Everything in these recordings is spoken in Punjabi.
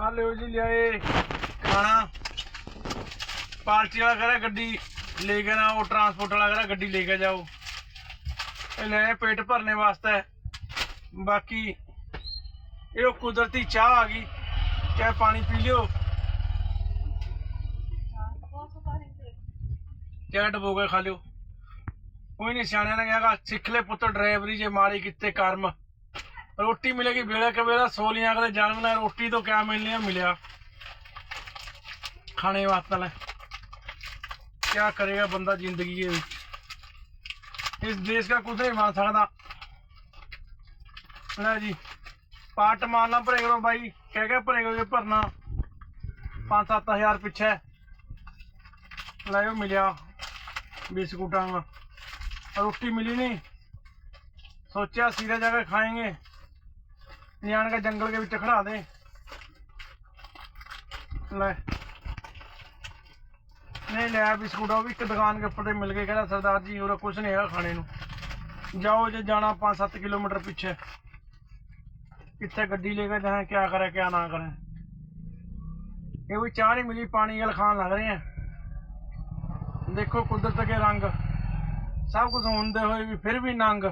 ਆ ਲਿਓ ਜੀ ਲਿਆਏ ਖਾਣਾ। ਪਾਰਟੀ ਵਾਲਾ ਕਰਾ ਗੱਡੀ ਲੈ ਕੇ ਨਾ ਉਹ ਟਰਾਂਸਪੋਰਟ ਵਾਲਾ ਕਰਾ ਗੱਡੀ ਲੈ ਕੇ ਜਾਓ। ਇਹ ਲੈ ਪੇਟ ਭਰਨੇ ਵਾਸਤੇ। ਬਾਕੀ ਇਹ ਕੁਦਰਤੀ ਚਾਹ ਆ ਗਈ। ਚਾਹੇ ਪਾਣੀ ਪੀ ਲਿਓ। ਚਾਹੇ ਡਬੋ ਕੇ ਖਾ ਲਿਓ। ਕੋਈ ਨਹੀਂ ਸਿਆਣਿਆਂ ਨੇ ਕਿਹਾ ਸਿੱਖ ਲੈ ਪੁੱਤ ਡਰਾਈਵਰੀ ਜੇ ਮਾੜੀ ਕਿਤੇ ਕਰਮ। ਰੋਟੀ ਮਿਲੇਗੀ ਵੇਲੇ ਕੇ ਵੇਲਾ ਸੋਲੀਆਂ ਕਦੇ ਜਨਮ ਨਾਲ ਰੋਟੀ ਤੋਂ ਕਿਆ ਮਿਲਣੀ ਆ ਮਿਲਿਆ ਖਾਣੇ ਵਾਸਤੇ ਲੈ क्या करेगा बंदा जिंदगी के ਵਿੱਚ ਇਸ ਦੇਸ਼ ਦਾ ਕੁਝ ਨਹੀਂ ਬਣ ਸਕਦਾ ਲੈ ਜੀ ਪਾਟ ਮਾਰਨਾ ਭਰੇ ਕਰੋ ਬਾਈ ਕਹਿ ਕੇ ਭਰੇ ਕਰੋ ਭਰਨਾ 5-7000 ਪਿੱਛੇ ਲੈ ਉਹ ਮਿਲਿਆ ਬਿਸਕੁਟਾਂ ਦਾ ਰੋਟੀ मिली नहीं सोचा सीधा जाकर खाएंगे ਨਿਆਣ ਕੇ ਜੰਗਲ ਦੇ ਵਿੱਚ ਖੜਾ ਦੇ। ਲੈ। ਨੇ ਲਿਆ ਬਿਸਕੁਟ, ਉਹ ਵੀ ਇੱਕ ਦੁਕਾਨ ਦੇ ਉੱਪਰ ਤੇ ਮਿਲ ਗਏ, ਕਹਿੰਦਾ ਸਰਦਾਰ ਜੀ, ਹੋਰ ਕੁਝ ਨਹੀਂ ਹੈਗਾ ਖਾਣੇ ਨੂੰ। ਜਾਓ ਜੇ ਜਾਣਾ 5-7 ਕਿਲੋਮੀਟਰ ਪਿੱਛੇ। ਕਿੱਥੇ ਗੱਡੀ ਲੈ ਕੇ ਜਾਣਾ, ਕਿਆ ਕਰੇ, ਕਿਆ ਨਾ ਕਰੇ। ਇਹ ਵੀ ਚਾਹ ਨਹੀਂ ਮਿਲੀ, ਪਾਣੀ ਗਲ ਖਾਣ ਲੱਗ ਰਹੇ ਆ। ਦੇਖੋ ਕੁਦਰਤ ਦੇ ਰੰਗ। ਸਭ ਕੁਝ ਹੁੰਦੇ ਹੋਏ ਵੀ ਫਿਰ ਵੀ ਨੰਗ।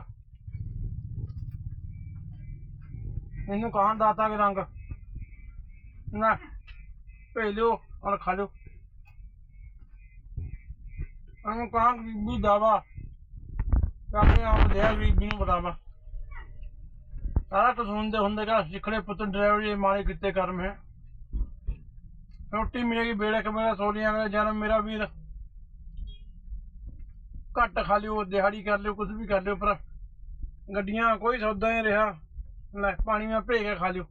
ਇਹਨੂੰ ਕਹਾਂ ਦਾਤਾ ਕੇ ਰੰਗ? ਨਾ, ਭੇਜ ਲਿਓ ਔਰ ਖਾ ਲਿਓ। ਉਹਨੂੰ ਕਹਾਂ ਗਰੀਬੀ ਦਾਵਾ। ਕਾਹਦੇ ਆਪ ਦੇ ਗਰੀਬੀ ਨੂੰ ਬਤਾਵਾ ਸਾਰਾ ਕੁਝ ਹੁੰਦੇ ਹੁੰਦੇ ਕਾ ਸਿੱਖੜੇ ਪੁੱਤ ਡਰਾਈਵਰ ਇਹ ਮਾਰੇ ਕਿਤੇ ਕਰਮ ਹੈ। ਰੋਟੀ ਮਿਲੇਗੀ ਬੇੜੇ ਕੇ ਮੇਰਾ ਸੋਲੀਆਂ ਦਾ ਜਨਮ ਮੇਰਾ ਵੀਰ। ਘੱਟ ਖਾ ਲਿਓ, ਦਿਹਾੜੀ ਕਰ ਲਿਓ ਕੁਝ ਵੀ ਕਰ ਲਿਓ, ਪਰ ਗੱਡੀਆਂ ਕੋਈ ਸੌਦਾ ਨਹੀਂ ਰਿਹਾ। ਲੈ ਪਾਣੀ ਮੈਂ ਭੇ ਕੇ ਖਾ ਲਿਓ।